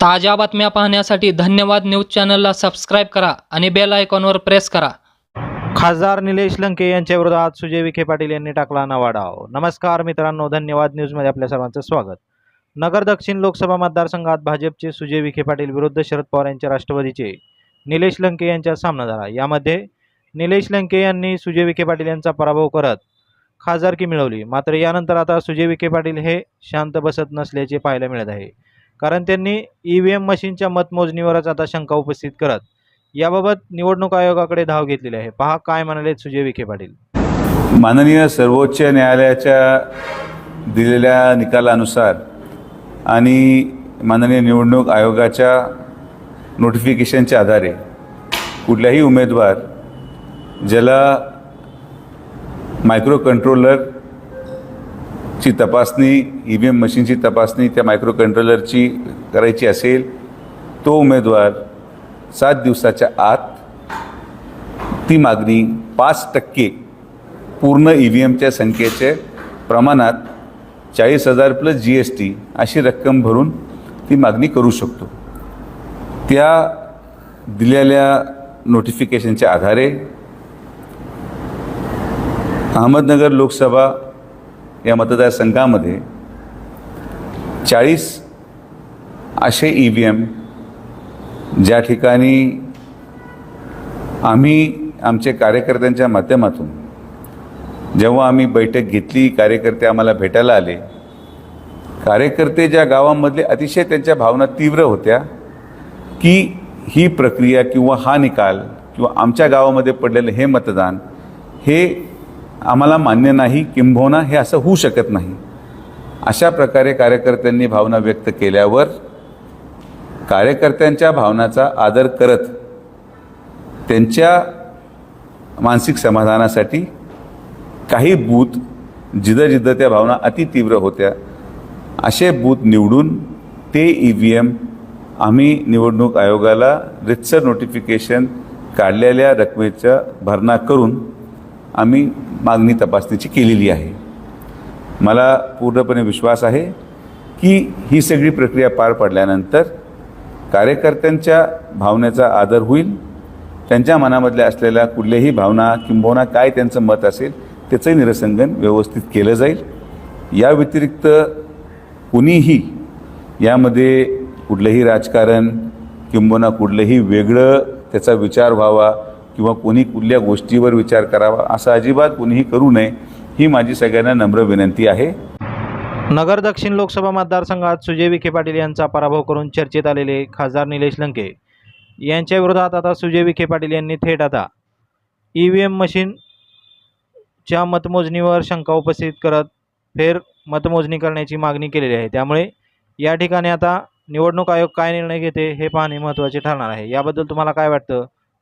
ताज्या बातम्या पाहण्यासाठी धन्यवाद न्यूज चॅनलला सबस्क्राईब करा आणि बेल आयकॉनवर प्रेस करा. खासदार निलेश लंके यांच्या विरोधात सुजय विखे पाटील यांनी टाकला नवा डाव. नमस्कार मित्रांनो धन्यवाद न्यूजमध्ये आपल्या सर्वांचं स्वागत. नगर दक्षिण लोकसभा मतदारसंघात भाजपचे सुजय विखे पाटील विरुद्ध शरद पवार यांच्या राष्ट्रवादीचे निलेश लंके यांच्यात सामना झाला. यामध्ये निलेश लंके यांनी सुजय विखे पाटील यांचा पराभव करत खासदारकी मिळवली. मात्र यानंतर आता सुजय विखे पाटील हे शांत बसत नसल्याचे पाहायला मिळत आहे. कारण त्यांनी ई व्ही एम मशीनच्या मतमोजणीवरच आता शंका उपस्थित करत. याबाबत निवडणूक आयोगाकडे धाव घेतलेली आहे. पहा काय म्हणाले सुजय विखे पाटील. माननीय सर्वोच्च न्यायालयाच्या दिलेल्या निकालानुसार आणि माननीय निवडणूक आयोगाच्या नोटिफिकेशनच्या आधारे कुठल्याही उमेदवार ज्याला मायक्रो कंट्रोलर ची तपासणी ई व्ही एम मशीनची तपासणी त्या मायक्रो कंट्रोलरची करायची असेल तो उमेदवार सात दिवसाच्या आत ती मागणी पाच टक्के पूर्ण ई व्ही एमच्या संख्येचे प्रमाणात चाळीस हजार प्लस जी एस टी अशी रक्कम भरून ती मागणी करू शकतो. त्या दिलेल्या नोटिफिकेशनच्या आधारे अहमदनगर लोकसभा या मतदारसंघामध्ये चाळीस असे ई व्ही एम ज्या ठिकाणी आम्ही आमचे कार्यकर्त्यांच्या माध्यमातून जेव्हा आम्ही बैठक घेतली कार्यकर्ते आम्हाला भेटायला आले कार्यकर्ते ज्या गावांमधले अतिशय त्यांच्या भावना तीव्र होत्या की ही प्रक्रिया किंवा हा निकाल किंवा आमच्या गावामध्ये पडलेलं हे मतदान हे आम्हाला मान्य नाही किंबहुना हे असं होऊ शकत नाही. अशा प्रकारे कार्यकर्त्यांनी भावना व्यक्त केल्यावर कार्यकर्त्यांच्या भावनाचा आदर करत त्यांच्या मानसिक समाधानासाठी काही बूथ जिथं जिथं त्या भावना अतितीव्र होत्या. असे बूथ निवडून ते ई व्ही एम आम्ही निवडणूक आयोगाला रितसर नोटिफिकेशन काढलेल्या रकमेचा भरणा करून आम्ही मागणी तपासणीची केलेली आहे. मला पूर्णपणे विश्वास आहे की ही सगळी प्रक्रिया पार पडल्यानंतर कार्यकर्त्यांच्या भावनेचा आदर होईल. त्यांच्या मनामधल्या असलेल्या कुठल्याही भावना किंबहुना काय त्यांचं मत असेल त्याचंही निरसंगन व्यवस्थित केलं जाईल. या व्यतिरिक्त कुणीही यामध्ये कुठलंही राजकारण किंबहुना कुठलंही वेगळं त्याचा विचार व्हावा किंवा कोणी कुठल्या गोष्टीवर विचार करावा असं अजिबात कुणीही करू नये ही माझी सगळ्यांना नम्र विनंती आहे. नगर दक्षिण लोकसभा मतदारसंघात सुजय विखे पाटील यांचा पराभव करून चर्चेत आलेले खासदार निलेश लंके. यांच्या विरोधात आता सुजय विखे पाटील यांनी थेट आता ई व्ही एम मशीनच्या मतमोजणीवर शंका उपस्थित करत फेर मतमोजणी करण्याची मागणी केलेली आहे. त्यामुळे या ठिकाणी आता निवडणूक आयोग काय निर्णय घेते हे पाहणे महत्त्वाचे ठरणार आहे. याबद्दल तुम्हाला काय वाटतं?